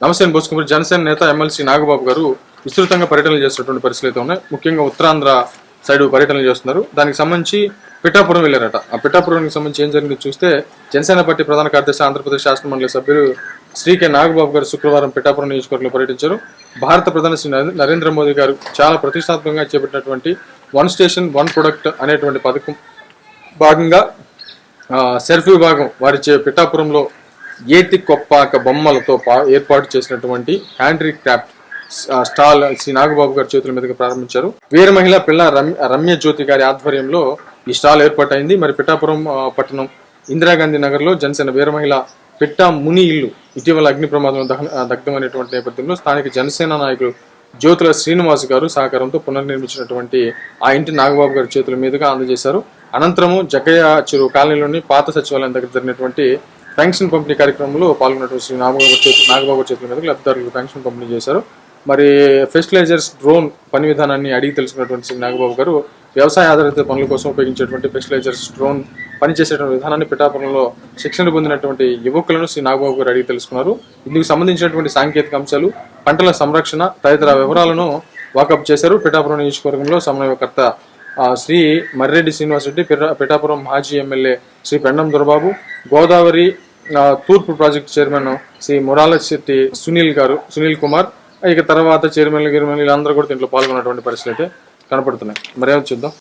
నమస్తే బోసుకుమార్ జనసేన నేత ఎమ్మెల్సీ నాగబాబు గారు విస్తృతంగా పర్యటనలు చేస్తున్నటువంటి పరిస్థితులు అయితే ఉన్నాయి. ముఖ్యంగా ఉత్తరాంధ్ర సైడ్ పర్యటనలు చేస్తున్నారు. దానికి సంబంధించి పిఠాపురం వెళ్ళారట. ఆ పిఠాపురానికి సంబంధించి ఏం జరిగింది చూస్తే జనసేన పార్టీ ప్రధాన కార్యదర్శి ఆంధ్రప్రదేశ్ శాసన మండలి సభ్యులు శ్రీ కె నాగబాబు గారు శుక్రవారం పిఠాపురం నియోజకవర్గంలో పర్యటించారు. భారత ప్రధాని శ్రీ నరేంద్ర- నరేంద్ర మోదీ గారు చాలా ప్రతిష్టాత్మకంగా చేపట్టినటువంటి వన్ స్టేషన్ వన్ ప్రొడక్ట్ అనేటువంటి పథకం భాగంగా సెర్ఫ్ విభాగం వారి పిఠాపురంలో ఏతి కొప్పాక బొమ్మలతో పా- ఏర్పాటు చేసినటువంటి handicraft stall Shri Nagababu గారి చేతుల మీదుగా ప్రారంభించారు. వీర మహిళ పిల్ల రమ్య రమ్య జ్యోతి గారి ఆధ్వర్యంలో ఈ స్టాల్ ఏర్పాటైంది. మరి పిఠాపురం పట్టణం ఇందిరాగాంధీ నగర్లో జనసేన వీర మహిళ పిట్టా ముని ఇల్లు ఇటీవల అగ్ని ప్రమాదంలో దగ్ధమైనటువంటి నేపథ్యంలో స్థానిక జనసేన నాయకులు జ్యోతుల శ్రీనివాస్ గారు సహకారంతో పునర్నిర్మించినటువంటి ఆ ఇంటి నాగబాబు గారి చేతుల మీదుగా అందజేశారు. అనంతరము జగ్గయ్య చెరువు కాలనీలోని పాత సచివాలయం దగ్గర జరిగినటువంటి పెన్షన్ పంపిణీ కార్యక్రమంలో పాల్గొన్నటువంటి శ్రీ నాగబాబు గారి నాగబాబు చేతుల మీదుగా లబ్ధిదారులకు పెన్షన్ పంపిణీ చేశారు. మరి ఫెస్టిలైజర్స్ డ్రోన్ పని విధానాన్ని అడిగి తెలుసుకున్నటువంటి శ్రీ నాగబాబు గారు వ్యవసాయ ఆధారిత పనుల కోసం ఉపయోగించేటువంటి ఫెస్టిలైజర్స్ డ్రోన్ పనిచేసేటువంటి విధానాన్ని పిఠాపురంలో శిక్షణ పొందినటువంటి యువకులను శ్రీ నాగబాబు గారు అడిగి తెలుసుకున్నారు. ఇందుకు సంబంధించినటువంటి సాంకేతిక అంశాలు పంటల సంరక్షణ తదితర వివరాలను వాకప్ చేశారు. పిఠాపురం నియోజకవర్గంలో సమన్వయకర్త శ్రీ మర్రెడ్డి శ్రీనివాసరెడ్డి పిఠాపురం మాజీ ఎమ్మెల్యే శ్రీ పెండం దొరబాబు గోదావరి తూర్పు ప్రాజెక్ట్ చైర్మన్ శ్రీ మురాల శెట్టి సునీల్ గారు సునీల్ కుమార్ ఇక తర్వాత చైర్మన్ గిరిమన్ వీళ్ళందరూ కూడా దీంట్లో పాల్గొన్నటువంటి పరిస్థితులు అయితే కనపడుతున్నాయి. మరేమో చూద్దాం?